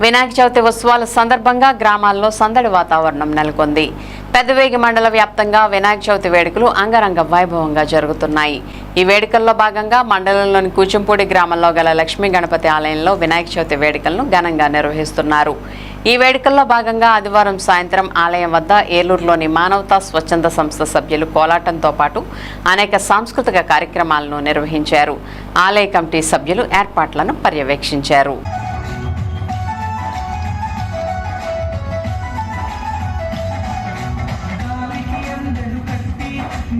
వినాయక చవితి ఉత్సవాల సందర్భంగా గ్రామాల్లో సందడి వాతావరణం నెలకొంది. పెద్దవేగి మండల వ్యాప్తంగా వినాయక చవితి వేడుకలు అంగరంగ వైభవంగా జరుగుతున్నాయి. ఈ వేడుకల్లో భాగంగా మండలంలోని కూచంపూడి గ్రామంలో గల లక్ష్మీ గణపతి ఆలయంలో వినాయక చవితి వేడుకలను ఘనంగా నిర్వహిస్తున్నారు. ఈ వేడుకల్లో భాగంగా ఆదివారం సాయంత్రం ఆలయం వద్ద ఏలూరులోని మానవతా స్వచ్ఛంద సంస్థ సభ్యులు కోలాటంతో పాటు అనేక సాంస్కృతిక కార్యక్రమాలను నిర్వహించారు. ఆలయ కమిటీ సభ్యులు ఏర్పాట్లను పర్యవేక్షించారు.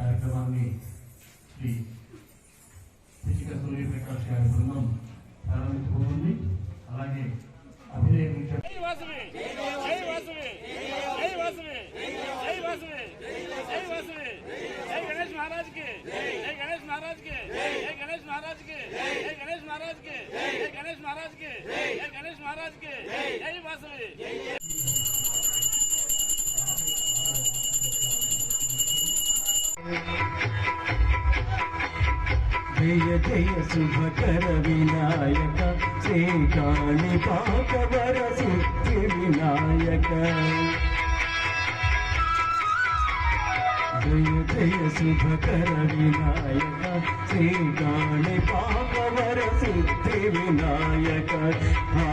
కార్యక్రమాన్ని శ్రీ పిచ్చిక సూర్యప్రకాష్ గారి బృందం ప్రారంభించుకుంటుంది అలాగే అభినయించ జై వాసవి జై వాసవి జై వాసవి జై వాసవి జై వాసవి జై గణేష్ మహారాజ్ కి జై గణేష్ మహారాజ్ కి జై గణేష్ మహారాజ్ కి జై గణేష్ మహారాజ్ కి జై గణేష్ మహారాజ్ కి జై గణేష్ మహారాజ్ కి జై వాసవి జయ జయ శుభకర వినాయక శ్రీకాళి పాకవర సిద్ధి వినాయక జయ జయ శుభకర వినాయక శ్రీకాళి పాకవర సిద్ధి వినాయక ఆ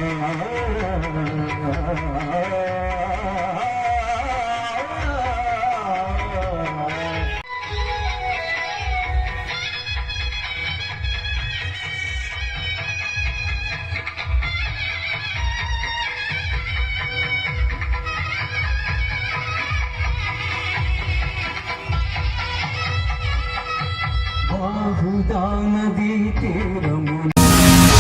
దానది తీరమున